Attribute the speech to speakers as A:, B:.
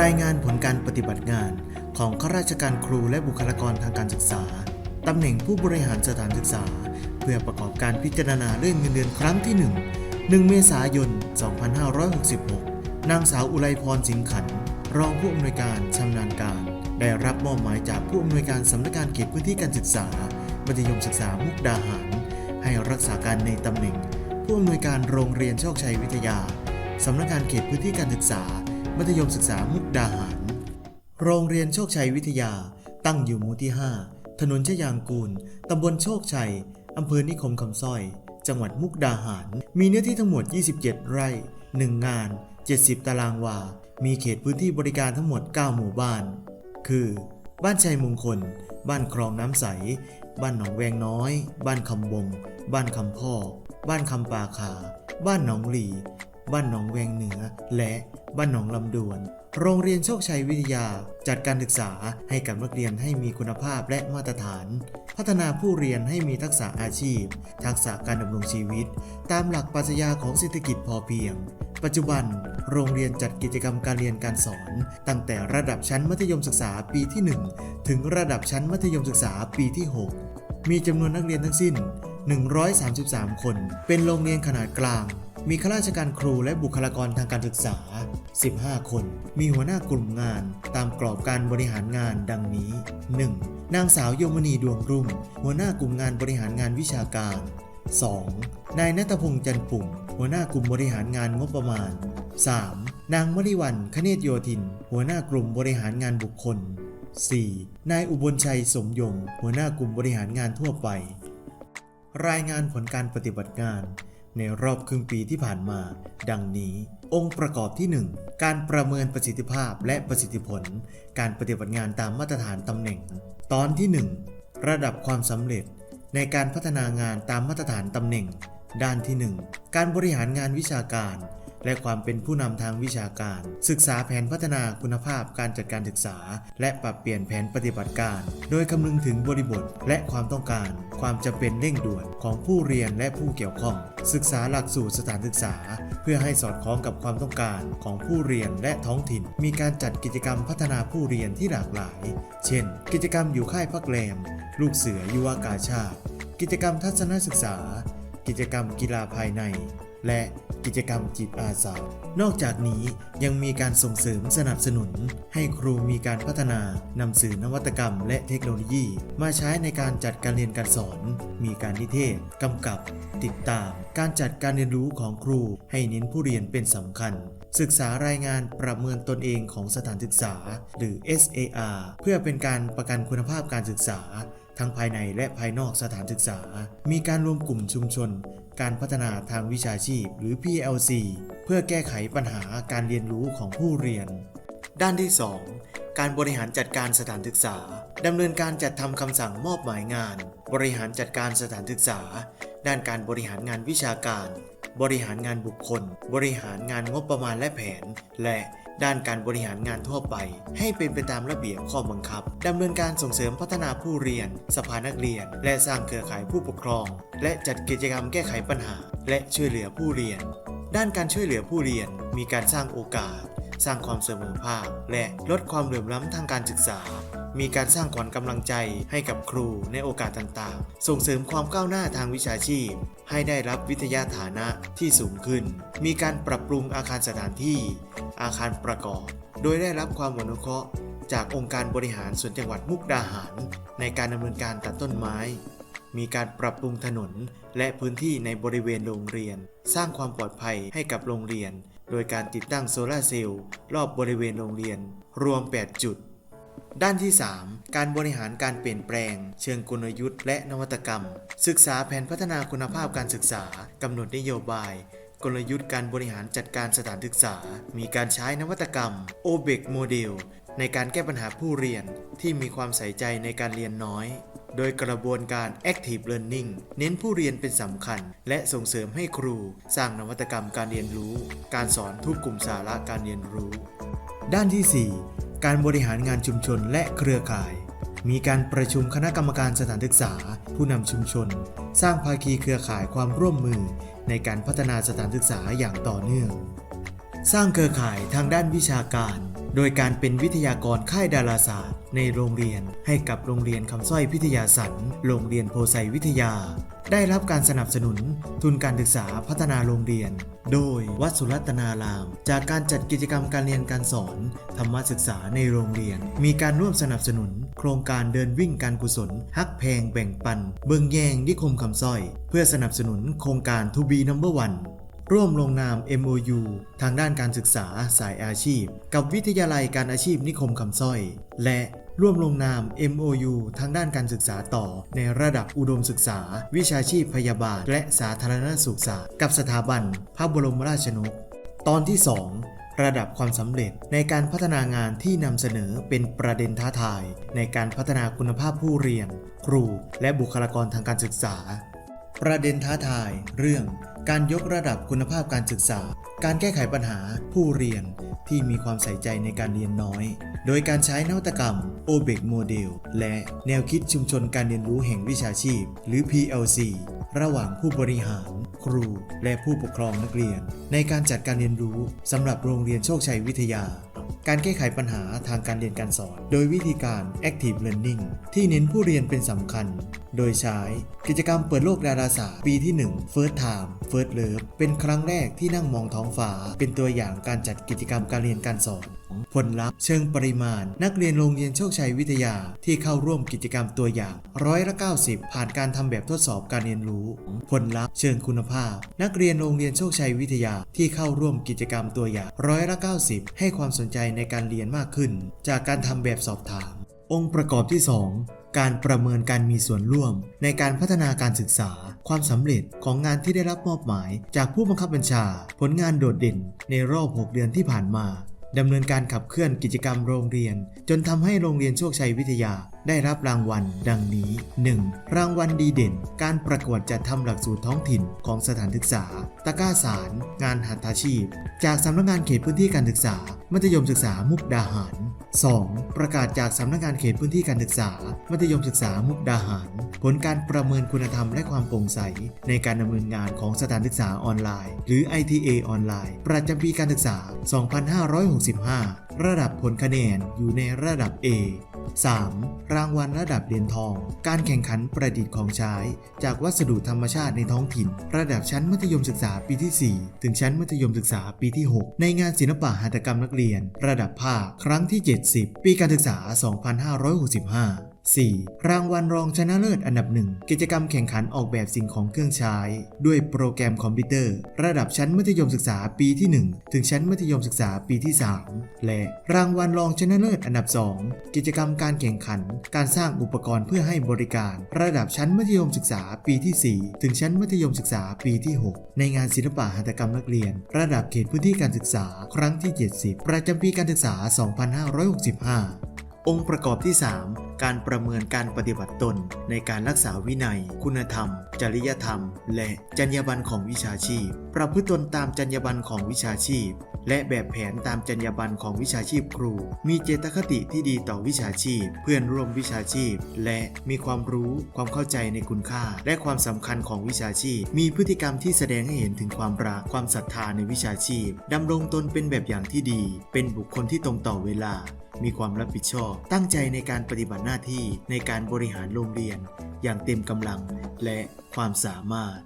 A: รายงานผลการปฏิบัติงานของข้าราชการครูและบุคลากรทางการศึกษา ตำแหน่งผู้บริหารสถานศึกษา เพื่อประกอบการพิจารณาเรื่องเงินเดือนครั้งที่ 1 1 เมษายน 2566 นางสาวอุไรพรสิงขัน รองผู้อำนวยการชำนาญการ ได้รับมอบหมายจากผู้อำนวยการสำนักงานเขตพื้นที่การศึกษา มัธยมศึกษามุกดาหาร ให้รักษาการในตำแหน่ง ผู้อำนวยการโรงเรียนโชคชัยวิทยา สำนักงานเขตพื้นที่การศึกษา มัธยมศึกษามุกดาหาร โรงเรียนโชคชัยวิทยา ตั้งอยู่หมู่ที่ 5 ถนนชยางกูล ตำบลโชคชัย อำเภอนิคมคำสร้อย จังหวัดมุกดาหาร มีเนื้อที่ทั้งหมด 27 ไร่ 1 งาน 70 ตารางวา มีเขตพื้นที่บริการทั้งหมด 9 หมู่บ้าน คือ บ้านชัยมงคล บ้านคลองน้ำใส บ้านหนองแวงน้อย บ้านคำบง บ้านคำพ่อ บ้านคำปาขา บ้านหนองหลี บ้านหนองแวงเหนือ และบ้านหนองลำดวน โรงเรียนโชคชัยวิทยาจัดการศึกษาให้กับนักเรียนให้มีคุณภาพและมาตรฐาน พัฒนาผู้เรียนให้มีทักษะอาชีพ ทักษะการดำรงชีวิต ตามหลักปรัชญาของเศรษฐกิจพอเพียง ปัจจุบัน โรงเรียนจัดกิจกรรมการเรียนการสอน ตั้งแต่ระดับชั้นมัธยมศึกษาปีที่ 1 ถึงระดับชั้นมัธยมศึกษาปีที่ 6 มีจำนวนนักเรียนทั้งสิ้น 133 คน เป็นโรงเรียนขนาดกลาง มีข้าราชการครูและบุคลากรทางการศึกษา 15 คน มีหัวหน้ากลุ่มงาน ตามกรอบการบริหารงานดังนี้ 1. นางสาวโยมณีดวงรุ่ง หัวหน้ากลุ่มงานบริหารงานวิชาการ 2. นายนัทพงษ์จันปุ่ม หัวหน้ากลุ่มบริหารงานงบประมาณ 3. นางมริวันคเนศโยธิน หัวหน้ากลุ่มบริหารงานบุคคล 4. นายอุบลชัยสมยง หัวหน้ากลุ่มบริหารงานทั่วไป รายงานผลการปฏิบัติงาน ในรอบครึ่งปีที่ผ่านมา ดังนี้ องค์ประกอบที่ 1 การประเมินประสิทธิภาพและประสิทธิผล การปฏิบัติงานตามมาตรฐานตำแหน่ง ตอนที่ 1 ระดับความสำเร็จ ในการพัฒนางานตามมาตรฐานตำแหน่ง ด้านที่ 1 การบริหารงานวิชาการ และความเป็นผู้นำทางวิชาการ ศึกษาแผนพัฒนาคุณภาพการจัดการศึกษา และปรับเปลี่ยนแผนปฏิบัติการ โดยคำนึงถึงบริบทและความต้องการ ความจำเป็นเร่งด่วนของผู้เรียนและผู้เกี่ยวข้อง ศึกษาหลักสูตรสถานศึกษา เพื่อให้สอดคล้องกับความต้องการของผู้เรียนและท้องถิ่น มีการจัดกิจกรรมพัฒนาผู้เรียนที่หลากหลาย เช่น กิจกรรมอยู่ค่ายพักแรม ลูกเสือยุวกาชาติ กิจกรรมทัศนศึกษา กิจกรรมกีฬาภายใน และกิจกรรมจิตอาสา นอกจากนี้ยังมีการส่งเสริมสนับสนุน ให้ครูมีการพัฒนานำสื่อนวัตกรรม และเทคโนโลยี มาใช้ในการจัดการเรียนการสอน มีการนิเทศกำกับ ติดตาม การจัดการเรียนรู้ของครู ให้เน้นผู้เรียนเป็นสำคัญ ศึกษารายงานประเมินตนเองของสถานศึกษา หรือ SAR เพื่อเป็นการประกันคุณภาพการศึกษา ทั้งภายในและภายนอกสถานศึกษา มีการรวมกลุ่มชุมชน การพัฒนาทางวิชาชีพ หรือ PLC เพื่อแก้ไขปัญหาการเรียนรู้ของผู้เรียน ด้านที่ 2 การบริหารจัดการสถานศึกษาดำเนินการจัดทำคำสั่งมอบหมายงาน บริหารจัดการสถานศึกษา ด้านการบริหารงานวิชาการ บริหารงานบุคคล บริหารงานงบประมาณและแผน และ ด้านการบริหารงานทั่วไป ให้เป็นไปตามระเบียบข้อบังคับดำเนินการส่งเสริมพัฒนาผู้เรียน สภานักเรียน และสร้างเครือข่ายผู้ปกครอง และจัดกิจกรรมแก้ไขปัญหา และช่วยเหลือผู้เรียน ด้านการช่วยเหลือผู้เรียน มีการสร้างโอกาส สร้างความเสมอภาค และลดความเหลื่อมล้ำทางการศึกษา มีการสร้างขวัญกำลังใจให้กับครูในโอกาสต่างๆ ส่งเสริมความก้าวหน้าทางวิชาชีพ ให้ได้รับวิทยาฐานะที่สูงขึ้น มีการปรับปรุงอาคารสถานที่ อาคารประกอบ โดยได้รับความอนุเคราะห์ จากองค์การบริหารส่วนจังหวัดมุกดาหาร ในการดำเนินการตัดต้นไม้ มีการปรับปรุงถนน และพื้นที่ในบริเวณโรงเรียน สร้างความปลอดภัยให้กับโรงเรียน โดยการติดตั้งโซลาร์เซลล์รอบบริเวณโรงเรียน รวม 8 จุด ด้านที่ 3 การบริหารการเปลี่ยนแปลง เชิงกลยุทธ์และนวัตกรรม ศึกษาแผนพัฒนาคุณภาพการศึกษากำหนดนโยบาย กลยุทธ์การบริหารจัดการสถานศึกษา มีการใช้นวัตกรรม o b e c โมเดลในการแก้ปัญหาผู้เรียนที่มีความใส่ใจในการเรียนน้อย โดยกระบวนการ Active Learning เน้นผู้เรียนเป็นสำคัญ และส่งเสริมให้ครูสร้างนวัตกรรมการเรียนรู้ การสอนทุกกลุ่มสาระการเรียนรู้ ด้านที่ 4 การบริหารงานชุมชนและเครือข่าย มีการประชุมคณะกรรมการสถานศึกษา ผู้นำชุมชน สร้างภาคีเครือข่ายความร่วมมือ ในการพัฒนาสถานศึกษาอย่างต่อเนื่อง สร้างเครือข่ายทางด้านวิชาการ โดยการเป็นวิทยากรค่ายดาราศาสตร์ ในโรงเรียนให้กับโรงเรียนคำสร้อยพิทยาสันโรงเรียนโพไซวิทยา ได้รับการสนับสนุนทุนการศึกษาพัฒนาโรงเรียน โดยวัดสุรัตนาราม จากการจัดกิจกรรมการเรียนการสอนธรรมศึกษาในโรงเรียน มีการร่วมสนับสนุน โครงการเดินวิ่งการกุศลฮักแพงแบ่งปัน เบิงแยงนิคมคำสร้อย เพื่อสนับสนุนโครงการ To be number one ร่ว ร่วมลงนาม MOU ทางด้านการศึกษาสายอาชีพ กับวิทยาลัยการอาชีพนิคมคำสร้อย และร่วมลงนาม MOU ทางด้านการศึกษาต่อ ในระดับอุดมศึกษา วิชาชีพพยาบาล และสาธารณสุขศาสตร์กับสถาบัน พระบรมราชชนก ตอนที่ 2 ระดับความสำเร็จในการพัฒนางานที่นำเสนอเป็นประเด็นท้าทาย ในการพัฒนาคุณภาพผู้เรียน ครู และบุคลากรทางการศึกษา ประเด็นท้าทาย เรื่อง การยกระดับคุณภาพการศึกษา การแก้ไขปัญหาผู้เรียนที่มีความใส่ใจในการเรียนน้อย โดยการใช้นวัตกรรม o b e c Model และแนวคิดชุมชนการเรียนรู้แห่งวิชาชีพ หรือ PLC ระหว่างผู้บริหาร ครู และผู้ปกครองนักเรียน ในการจัดการเรียนรู้สำหรับโรงเรียนโชคชัยวิทยา การแก้ไขปัญหาทางการเรียนการสอน โดยวิธีการ Active Learning ที่เน้นผู้เรียนเป็นสำคัญ โดยใช้กิจกรรมเปิดโลกดาราศาสตร์ปีที่ 1 First Time First Love เป็นครั้งแรกที่นั่งมองท้องฟ้า เป็นตัวอย่างการจัดกิจกรรมการเรียนการสอน ผลลัพธ์เชิงปริมาณ นักเรียนโรงเรียนโชคชัยวิทยาที่เข้าร่วมกิจกรรมตัวอย่างร้อยละ90 ผ่านการทำแบบทดสอบการเรียนรู้ ผลลัพธ์เชิงคุณภาพ นักเรียนโรงเรียนโชคชัยวิทยาที่เข้าร่วมกิจกรรมตัวอย่างร้อยละ90 ให้ความสนใจในการเรียนมากขึ้น จากการทำแบบสอบถาม องค์ประกอบที่ 2การประเมินการมีส่วนร่วม ในการพัฒนาการศึกษา ความสำเร็จของงานที่ได้รับมอบหมาย จากผู้บังคับบัญชา ผลงานโดดเด่น ในรอบ 6 เดือนที่ผ่านมา ดำเนินการขับเคลื่อนกิจกรรมโรงเรียน จนทำให้โรงเรียนโชคชัยวิทยา ได้รับรางวัล ดังนี้ 1. รางวัลดีเด่น การประกวดจัดทำหลักสูตรท้องถิ่นของสถานศึกษา ตะก้าสาร งานหัตถาชีพ จากสำนักงานเขตพื้นที่การศึกษา มัธยมศึกษามุกดาหาร 2. ประกาศจากสำนักงานเขตพื้นที่การศึกษา มัธยมศึกษามุกดาหาร ผลการประเมินคุณธรรมและความโปร่งใส ในการดำเนินงานของสถานศึกษาออนไลน์ หรือ ITA ออนไลน์ ประจำปีการศึกษา 2565 ระดับผลคะแนนอยู่ในระดับ A 3. รางวัลระดับเหรียญทอง การแข่งขันประดิษฐ์ของใช้ จากวัสดุธรรมชาติในท้องถิ่น ระดับชั้นมัธยมศึกษาปีที่ 4 ถึงชั้นมัธยมศึกษาปีที่ 6 ในงานศิลปะหัตถกรรมนักเรียน ระดับภาคครั้งที่ 70 ปีการศึกษา 2565 4. รางวัลรองชนะเลิศอันดับหนึ่งกิจกรรมแข่งขันออกแบบสิ่งของเครื่องใช้ ด้วยโปรแกรมคอมพิวเตอร์ ระดับชั้นมัธยมศึกษาปีที่ 1 ถึงชั้นมัธยมศึกษาปีที่ 3 และรางวัลรองชนะเลิศอันดับ 2 กิจกรรมการแข่งขัน การสร้างอุปกรณ์เพื่อให้บริการ ระดับชั้นมัธยมศึกษาปีที่ 4 ถึงชั้นมัธยมศึกษาปีที่ 6 ในงานศิลปะหัตถกรรมนักเรียน ระดับเขตพื้นที่การศึกษาครั้งที่ 70 ประจำปีการศึกษา 2565 องค์ประกอบที่ 3 การประเมินการปฏิบัติตน ในการรักษาวินัย คุณธรรม จริยธรรม และจรรยาบรรณของวิชาชีพ ประพฤติตนตามจรรยาบรรณของวิชาชีพ และแบบแผนตามจรรยาบรรณของวิชาชีพครู มีเจตคติที่ดีต่อวิชาชีพ เพื่อนร่วมวิชาชีพ และมีความรู้ความเข้าใจในคุณค่า และความสำคัญของวิชาชีพ มีพฤติกรรมที่แสดงให้เห็นถึงความรักความศรัทธาในวิชาชีพดำรงตนเป็นแบบอย่างที่ดี เป็นบุคคลที่ตรงต่อเวลา มีความรับผิดชอบ ตั้งใจในการปฏิบัติหน้าที่ในการบริหารโรงเรียน อย่างเต็มกำลังและความสามารถ